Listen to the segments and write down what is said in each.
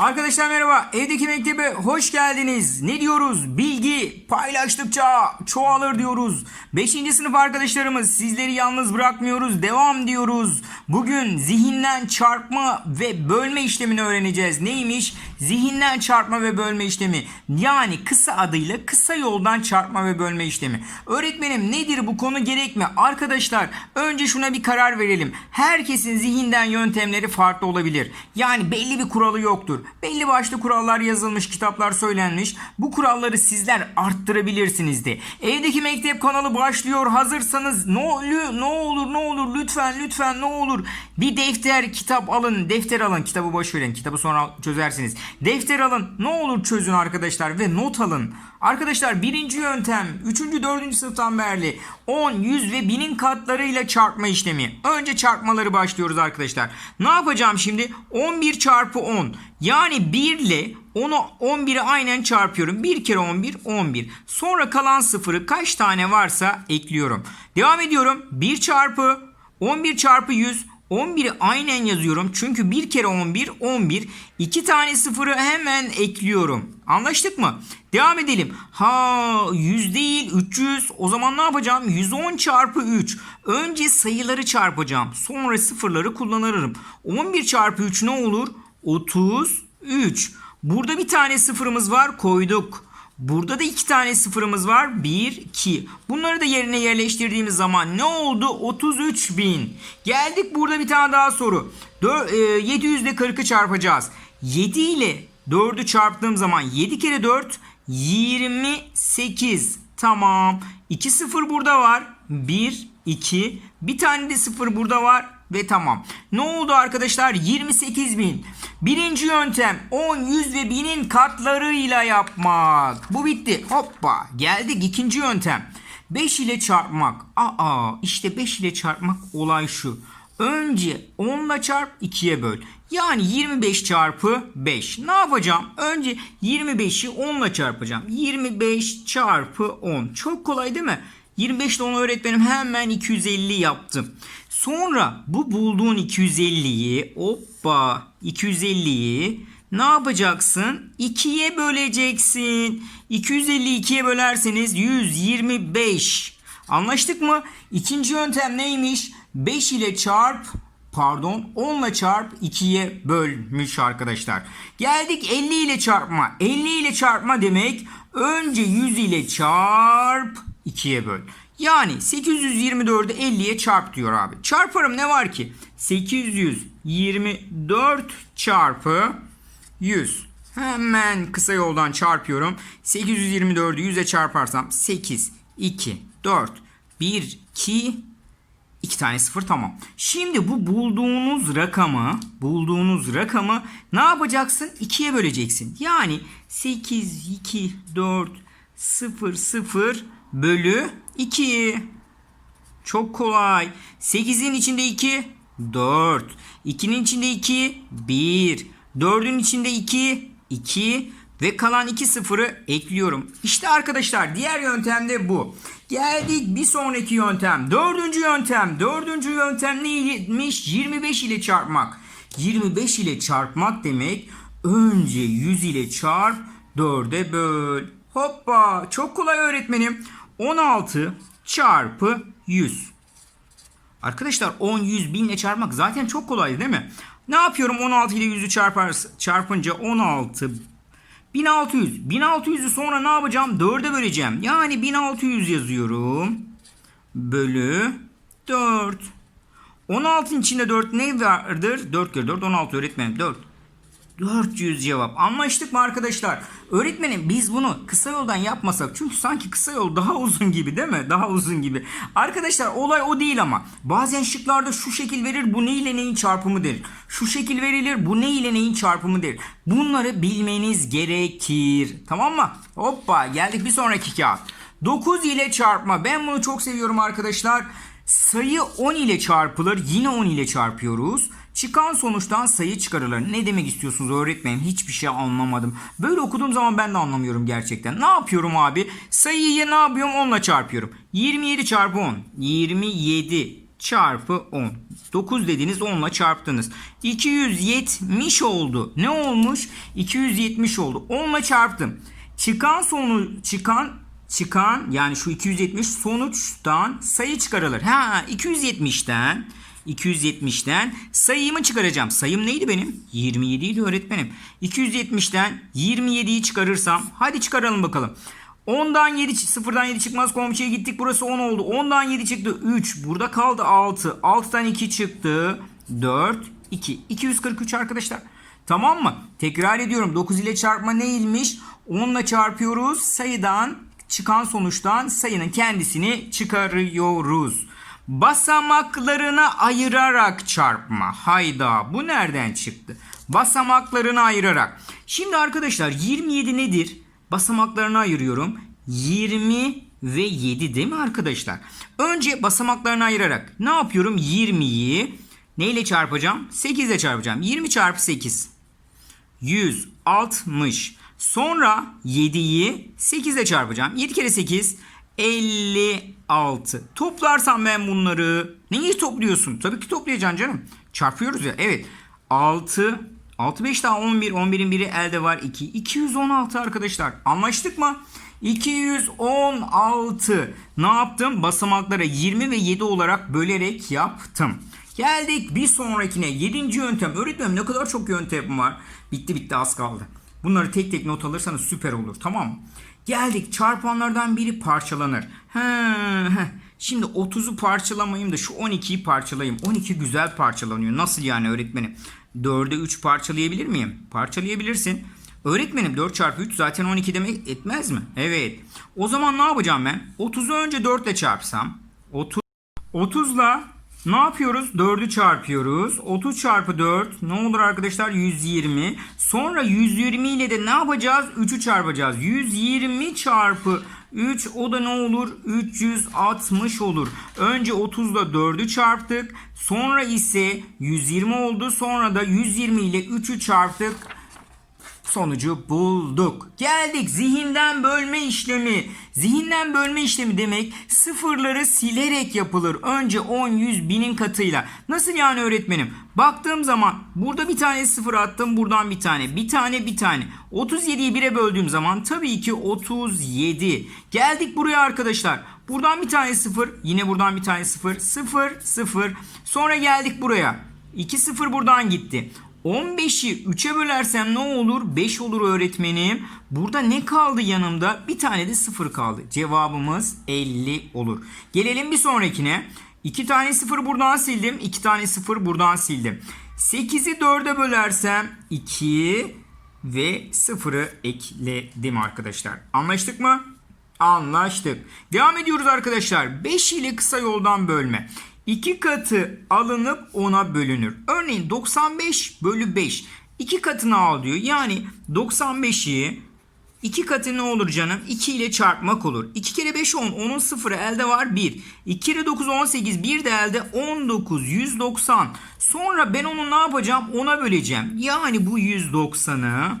Arkadaşlar merhaba. Evdeki mektebe hoş geldiniz. Ne diyoruz? Bilgi paylaştıkça çoğalır diyoruz. 5. sınıf arkadaşlarımız sizleri yalnız bırakmıyoruz. Devam diyoruz. Bugün zihinden çarpma ve bölme işlemini öğreneceğiz. Neymiş? Zihinden çarpma ve bölme işlemi. Yani kısa adıyla kısa yoldan çarpma ve bölme işlemi. Öğretmenim nedir bu konu gerek mi? Arkadaşlar önce şuna bir karar verelim. Herkesin zihinden yöntemleri farklı olabilir. Yani belli bir kuralı yoktur. Belli başlı kurallar yazılmış, kitaplar söylenmiş. Bu kuralları sizler arttırabilirsiniz de. Evdeki Mektep kanalı başlıyor. Hazırsanız ne olur, ne olur, ne olur lütfen lütfen ne olur bir defter, kitap alın. Defter alın. Kitabı boş verin. Kitabı sonra çözersiniz. Defter alın. Ne olur çözün arkadaşlar ve not alın. Arkadaşlar birinci yöntem 3. 4. sınıftan beri 10, 100 ve 1000'in katlarıyla çarpma işlemi. Önce çarpmaları başlıyoruz arkadaşlar. Ne yapacağım şimdi? 11 çarpı 10. Yani 1 ile 10'u 11'i aynen çarpıyorum. 1 kere 11 11. Sonra kalan sıfırı kaç tane varsa ekliyorum. Devam ediyorum. 1 çarpı 11 çarpı 100 11'i aynen yazıyorum. Çünkü 1 kere 11 11. 2 tane sıfırı hemen ekliyorum. Anlaştık mı? Devam edelim. Ha 100 değil 300. O zaman ne yapacağım? 110 çarpı 3. Önce sayıları çarpacağım. Sonra sıfırları kullanırım. 11 çarpı 3 ne olur? 33. Burada bir tane sıfırımız var koyduk. Burada da iki tane sıfırımız var. 1, 2. Bunları da yerine yerleştirdiğimiz zaman ne oldu? 33 bin. Geldik burada bir tane daha soru. Dö- e, 700 ile 40'ı çarpacağız. 7 ile 4'ü çarptığım zaman 7 kere 4 28. Tamam. 2 sıfır burada var. 1, 2. Bir tane de sıfır burada var. Ve tamam. Ne oldu arkadaşlar? 28 bin. Birinci yöntem 10, 100 ve 1000'in katlarıyla yapmak. Bu bitti. Hoppa. Geldik ikinci yöntem. 5 ile çarpmak. Aa işte 5 ile çarpmak olay şu. Önce 10 ile çarp 2'ye böl. Yani 25 çarpı 5. Ne yapacağım? Önce 25'i 10 ile çarpacağım. 25 çarpı 10. Çok kolay değil mi? 25 ile 10 öğretmenim hemen 250 yaptım. Sonra bu bulduğun 250'yi hoppa 250'yi ne yapacaksın? 2'ye böleceksin. 250'yi 2'ye bölerseniz 125. Anlaştık mı? İkinci yöntem neymiş? 5 ile çarp pardon 10 ile çarp 2'ye bölmüş arkadaşlar. Geldik 50 ile çarpma. 50 ile çarpma demek önce 100 ile çarp 2'ye böl. Yani 824'ü 50'ye çarp diyor abi. Çarparım ne var ki? 824 çarpı 100. Hemen kısa yoldan çarpıyorum. 824'ü 100'e çarparsam 8, 2, 4, 1, 2, 2 tane sıfır tamam. Şimdi bu bulduğunuz rakamı, bulduğunuz rakamı ne yapacaksın? 2'ye böleceksin. Yani 8, 2, 4, 0, 0 bölü 2. Çok kolay. 8'in içinde 2, 4. 2'nin içinde 2, 1. 4'ün içinde 2, 2. Ve kalan 2 sıfırı ekliyorum. İşte arkadaşlar diğer yöntem de bu. Geldik bir sonraki yöntem. Dördüncü yöntem. Dördüncü yöntem neymiş? 25 ile çarpmak. 25 ile çarpmak demek önce 100 ile çarp 4'e böl. Hoppa çok kolay öğretmenim. 16 çarpı 100. Arkadaşlar 10, 100, 1000 ile çarpmak zaten çok kolay değil mi? Ne yapıyorum 16 ile 100'ü çarpar, çarpınca 16 1600. 1600'ü sonra ne yapacağım? 4'e böleceğim. Yani 1600 yazıyorum. Bölü 4. 16'ın içinde 4 ne vardır? 4 kere 4 16 öğretmenim 4. 400 cevap. Anlaştık mı arkadaşlar? Öğretmenim biz bunu kısa yoldan yapmasak çünkü sanki kısa yol daha uzun gibi değil mi? Daha uzun gibi. Arkadaşlar olay o değil ama. Bazen şıklarda şu şekil verir bu ne ile neyin çarpımı der. Şu şekil verilir bu ne ile neyin çarpımı der. Bunları bilmeniz gerekir. Tamam mı? Hoppa geldik bir sonraki kağıt. 9 ile çarpma. Ben bunu çok seviyorum arkadaşlar. Sayı 10 ile çarpılır. Yine 10 ile çarpıyoruz. Çıkan sonuçtan sayı çıkarılır. Ne demek istiyorsunuz öğretmenim? Hiçbir şey anlamadım. Böyle okuduğum zaman ben de anlamıyorum gerçekten. Ne yapıyorum abi? Sayıyı ne yapıyorum? 10 ile çarpıyorum. 27 çarpı 10. 27 çarpı 10. 9 dediniz 10 ile çarptınız. 270 oldu. Ne olmuş? 270 oldu. 10 ile çarptım. Çıkan sonu çıkan çıkan yani şu 270 sonuçtan sayı çıkarılır. Ha 270'ten 270'ten sayımı çıkaracağım. Sayım neydi benim? 27 idi öğretmenim. 270'ten 27'yi çıkarırsam hadi çıkaralım bakalım. 10'dan 7 0'dan 7 çıkmaz komşuya gittik. Burası 10 oldu. 10'dan 7 çıktı 3. Burada kaldı 6. 6'dan 2 çıktı 4 2. 243 arkadaşlar. Tamam mı? Tekrar ediyorum. 9 ile çarpma neymiş? 10 ile çarpıyoruz. Sayıdan çıkan sonuçtan sayının kendisini çıkarıyoruz. Basamaklarına ayırarak çarpma. Hayda bu nereden çıktı? Basamaklarını ayırarak. Şimdi arkadaşlar 27 nedir? Basamaklarını ayırıyorum. 20 ve 7 değil mi arkadaşlar? Önce basamaklarını ayırarak ne yapıyorum? 20'yi neyle çarpacağım? 8 ile çarpacağım. 20 çarpı 8. 160. Sonra 7'yi 8 ile çarpacağım. 7 kere 8 56. Toplarsam ben bunları neyi topluyorsun? Tabii ki toplayacaksın canım. Çarpıyoruz ya. Evet. 6 6 5 daha 11. 11'in biri elde var 2. 216 arkadaşlar. Anlaştık mı? 216. Ne yaptım? Basamaklara 20 ve 7 olarak bölerek yaptım. Geldik bir sonrakine. 7. yöntem. Öğretmenim ne kadar çok yöntem var. Bitti bitti az kaldı. Bunları tek tek not alırsanız süper olur. Tamam? Geldik çarpanlardan biri parçalanır. He, he. Şimdi 30'u parçalamayayım da şu 12'yi parçalayayım. 12 güzel parçalanıyor. Nasıl yani öğretmenim? 4'e 3 parçalayabilir miyim? Parçalayabilirsin. Öğretmenim 4 çarpı 3 zaten 12 demek etmez mi? Evet. O zaman ne yapacağım ben? 30'u önce 4 ile çarpsam. 30 30'la ne yapıyoruz? 4'ü çarpıyoruz. 30 çarpı 4 ne olur arkadaşlar? 120. Sonra 120 ile de ne yapacağız? 3'ü çarpacağız. 120 çarpı 3 o da ne olur? 360 olur. Önce 30 ile 4'ü çarptık. Sonra ise 120 oldu. Sonra da 120 ile 3'ü çarptık. Sonucu bulduk. Geldik zihinden bölme işlemi. Zihinden bölme işlemi demek sıfırları silerek yapılır. Önce 10, 100, binin katıyla. Nasıl yani öğretmenim? Baktığım zaman burada bir tane sıfır attım. Buradan bir tane. Bir tane bir tane. 37'yi 1'e böldüğüm zaman tabii ki 37. Geldik buraya arkadaşlar. Buradan bir tane sıfır. Yine buradan bir tane sıfır. Sıfır, sıfır. Sonra geldik buraya. 2 sıfır buradan gitti. 15'i 3'e bölersem ne olur? 5 olur öğretmenim. Burada ne kaldı yanımda? Bir tane de 0 kaldı. Cevabımız 50 olur. Gelelim bir sonrakine. 2 tane 0 buradan sildim. 2 tane 0 buradan sildim. 8'i 4'e bölersem 2 ve 0'ı ekledim arkadaşlar. Anlaştık mı? Anlaştık. Devam ediyoruz arkadaşlar. 5 ile kısa yoldan bölme. 2 katı alınıp 10'a bölünür. Örneğin 95 bölü 5. 2 katını al diyor. Yani 95'i 2 katı ne olur canım? 2 ile çarpmak olur. 2 kere 5 10. 10'un sıfırı elde var 1. 2 kere 9 18. 1 de elde 19. 190. Sonra ben onu ne yapacağım? 10'a böleceğim. Yani bu 190'ı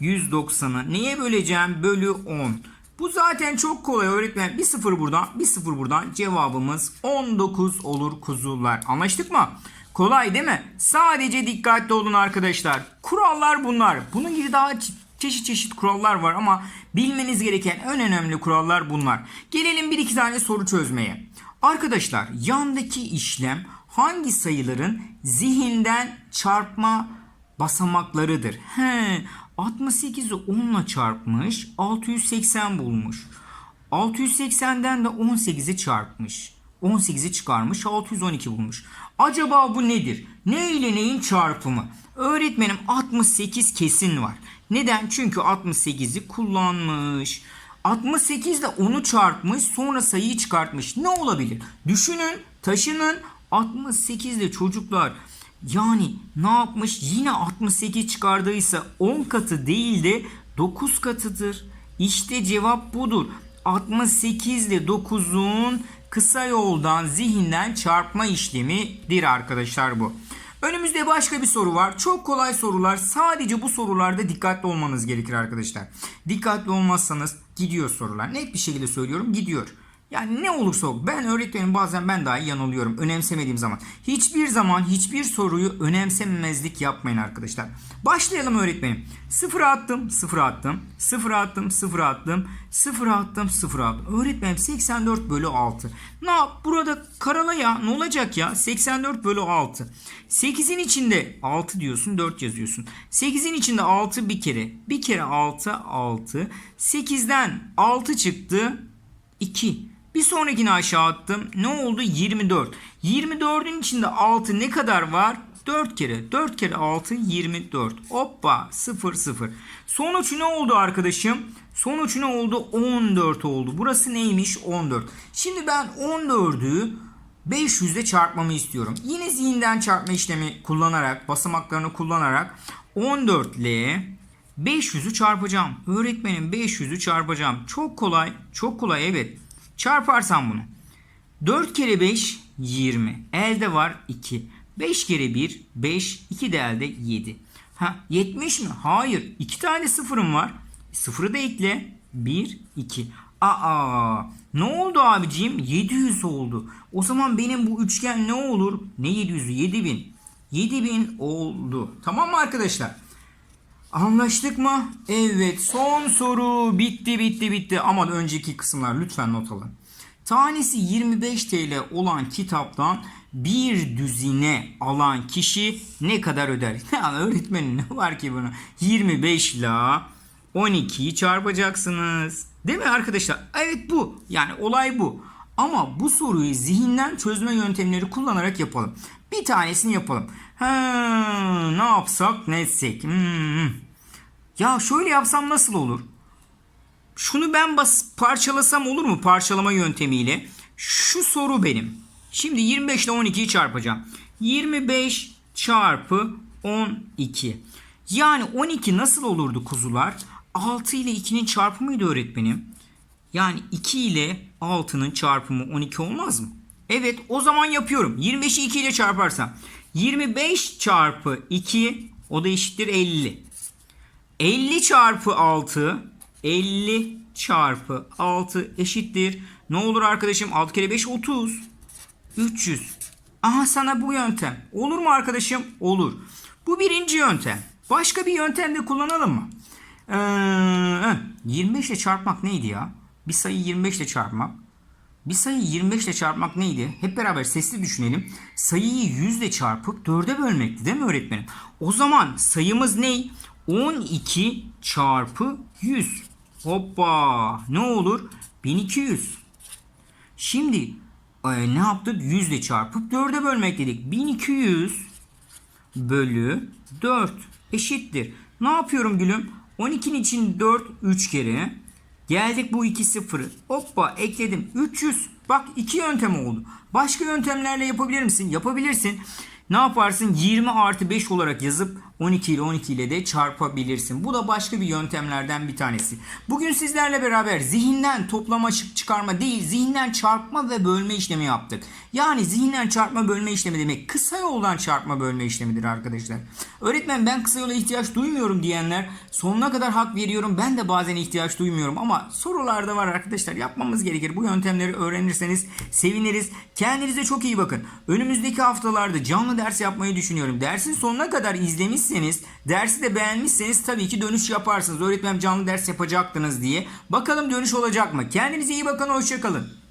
190'ı neye böleceğim? Bölü 10. Bu zaten çok kolay öğretmen. Bir sıfır buradan, bir sıfır buradan. Cevabımız 19 olur kuzular. Anlaştık mı? Kolay değil mi? Sadece dikkatli olun arkadaşlar. Kurallar bunlar. Bunun gibi daha çe- çeşit çeşit kurallar var ama bilmeniz gereken en önemli kurallar bunlar. Gelelim bir iki tane soru çözmeye. Arkadaşlar yandaki işlem hangi sayıların zihinden çarpma basamaklarıdır? He, 68'i 10 ile çarpmış, 680 bulmuş. 680'den de 18'i çarpmış. 18'i çıkarmış, 612 bulmuş. Acaba bu nedir? Ne ile neyin çarpımı? Öğretmenim 68 kesin var. Neden? Çünkü 68'i kullanmış. 68 ile 10'u çarpmış, sonra sayıyı çıkartmış. Ne olabilir? Düşünün, taşının 68 ile çocuklar yani ne yapmış? Yine 68 çıkardıysa 10 katı değil de 9 katıdır. İşte cevap budur. 68 ile 9'un kısa yoldan zihinden çarpma işlemidir arkadaşlar bu. Önümüzde başka bir soru var. Çok kolay sorular. Sadece bu sorularda dikkatli olmanız gerekir arkadaşlar. Dikkatli olmazsanız gidiyor sorular. Net bir şekilde söylüyorum gidiyor. Yani ne olursa olsun ben öğretmenim bazen ben dahi yanılıyorum önemsemediğim zaman. Hiçbir zaman hiçbir soruyu önemsememezlik yapmayın arkadaşlar. Başlayalım öğretmenim. Sıfır attım, sıfır attım, sıfır attım, sıfır attım, sıfır attım, sıfır attım. Öğretmenim 84 bölü 6. Ne yap? Burada karala ya. Ne olacak ya? 84 bölü 6. 8'in içinde 6 diyorsun 4 yazıyorsun. 8'in içinde 6 bir kere. Bir kere 6 6. 8'den 6 çıktı 2. Bir sonrakini aşağı attım. Ne oldu? 24. 24'ün içinde 6 ne kadar var? 4 kere. 4 kere 6 24. Hoppa 0 0. Sonuç ne oldu arkadaşım? Sonuç ne oldu? 14 oldu. Burası neymiş? 14. Şimdi ben 14'ü 500 ile çarpmamı istiyorum. Yine zihinden çarpma işlemi kullanarak, basamaklarını kullanarak 14 ile 500'ü çarpacağım. Öğretmenim 500'ü çarpacağım. Çok kolay. Çok kolay evet. Çarparsam bunu. 4 kere 5 20. Elde var 2. 5 kere 1 5. 2 de elde 7. Ha 70 mi? Hayır. 2 tane sıfırım var. Sıfırı da ekle. 1 2. Aa ne oldu abicim? 700 oldu. O zaman benim bu üçgen ne olur? Ne 700'ü? 7000. 7000 oldu. Tamam mı arkadaşlar? Anlaştık mı? Evet son soru bitti bitti bitti ama önceki kısımlar lütfen not alın. Tanesi 25 TL olan kitaptan bir düzine alan kişi ne kadar öder? Ya öğretmenin ne var ki bunu? 25 ile 12'yi çarpacaksınız. Değil mi arkadaşlar? Evet bu. Yani olay bu. Ama bu soruyu zihinden çözme yöntemleri kullanarak yapalım. Bir tanesini yapalım. Ha, ne yapsak ne etsek? Hmm. Ya şöyle yapsam nasıl olur? Şunu ben bas parçalasam olur mu parçalama yöntemiyle? Şu soru benim. Şimdi 25 ile 12'yi çarpacağım. 25 çarpı 12. Yani 12 nasıl olurdu kuzular? 6 ile 2'nin çarpımıydı öğretmenim. Yani 2 ile 6'nın çarpımı 12 olmaz mı? Evet o zaman yapıyorum. 25'i 2 ile çarparsam. 25 çarpı 2 o da eşittir 50. 50 çarpı 6 50 çarpı 6 eşittir. Ne olur arkadaşım? 6 kere 5 30. 300. Aha sana bu yöntem. Olur mu arkadaşım? Olur. Bu birinci yöntem. Başka bir yöntem de kullanalım mı? Ee, 25 ile çarpmak neydi ya? Bir sayı 25 ile çarpmak. Bir sayıyı 25 ile çarpmak neydi? Hep beraber sesli düşünelim. Sayıyı 100 ile çarpıp 4'e bölmekti değil mi öğretmenim? O zaman sayımız ne? 12 çarpı 100. Hoppa ne olur? 1200. Şimdi e, ne yaptık? 100 ile çarpıp 4'e bölmek dedik. 1200 bölü 4 eşittir. Ne yapıyorum gülüm? 12'nin için 4 3 kere. Geldik bu iki sıfırı. Hoppa ekledim. 300. Bak iki yöntem oldu. Başka yöntemlerle yapabilir misin? Yapabilirsin. Ne yaparsın? 20 artı 5 olarak yazıp 12 ile 12 ile de çarpabilirsin. Bu da başka bir yöntemlerden bir tanesi. Bugün sizlerle beraber zihinden toplama çık- çıkarma değil, zihinden çarpma ve bölme işlemi yaptık. Yani zihinden çarpma bölme işlemi demek kısa yoldan çarpma bölme işlemidir arkadaşlar. Öğretmen ben kısa yola ihtiyaç duymuyorum diyenler sonuna kadar hak veriyorum. Ben de bazen ihtiyaç duymuyorum ama sorularda var arkadaşlar. Yapmamız gerekir. Bu yöntemleri öğrenirseniz seviniriz. Kendinize çok iyi bakın. Önümüzdeki haftalarda canlı ders yapmayı düşünüyorum. Dersin sonuna kadar izlemişseniz, dersi de beğenmişseniz tabii ki dönüş yaparsınız. Öğretmenim canlı ders yapacaktınız diye. Bakalım dönüş olacak mı? Kendinize iyi bakın. Hoşçakalın.